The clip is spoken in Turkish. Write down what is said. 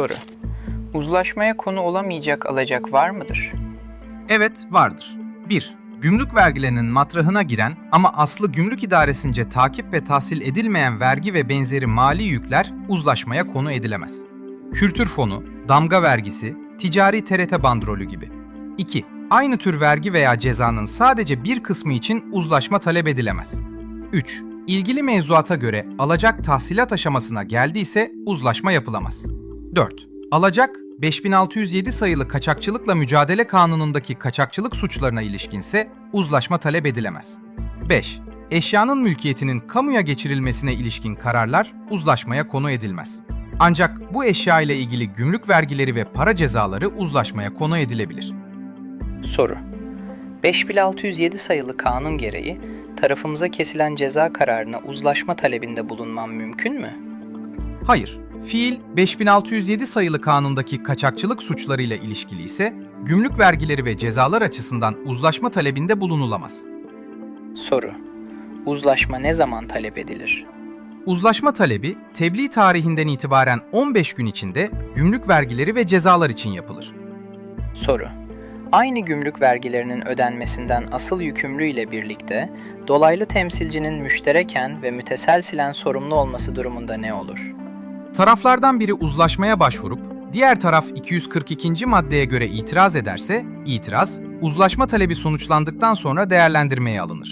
Soru. Uzlaşmaya konu olamayacak alacak var mıdır? Evet, vardır. 1. Gümrük vergilerinin matrahına giren ama aslı gümrük idaresince takip ve tahsil edilmeyen vergi ve benzeri mali yükler uzlaşmaya konu edilemez. Kültür fonu, damga vergisi, ticari TRT bandrolü gibi. 2. Aynı tür vergi veya cezanın sadece bir kısmı için uzlaşma talep edilemez. 3. İlgili mevzuata göre alacak tahsilat aşamasına geldiyse uzlaşma yapılamaz. 4. Alacak 5607 sayılı Kaçakçılıkla Mücadele Kanunu'ndaki kaçakçılık suçlarına ilişkinse uzlaşma talep edilemez. 5. Eşyanın mülkiyetinin kamuya geçirilmesine ilişkin kararlar uzlaşmaya konu edilmez. Ancak bu eşya ile ilgili gümrük vergileri ve para cezaları uzlaşmaya konu edilebilir. Soru. 5607 sayılı kanun gereği tarafımıza kesilen ceza kararına uzlaşma talebinde bulunmam mümkün mü? Hayır, fiil 5607 sayılı kanundaki kaçakçılık suçlarıyla ilişkili ise gümrük vergileri ve cezalar açısından uzlaşma talebinde bulunulamaz. Soru. Uzlaşma ne zaman talep edilir? Uzlaşma talebi tebliğ tarihinden itibaren 15 gün içinde gümrük vergileri ve cezalar için yapılır. Soru. Aynı gümrük vergilerinin ödenmesinden asıl yükümlü ile birlikte dolaylı temsilcinin müştereken ve müteselsilen sorumlu olması durumunda ne olur? Taraflardan biri uzlaşmaya başvurup diğer taraf 242. maddeye göre itiraz ederse itiraz uzlaşma talebi sonuçlandıktan sonra değerlendirmeye alınır.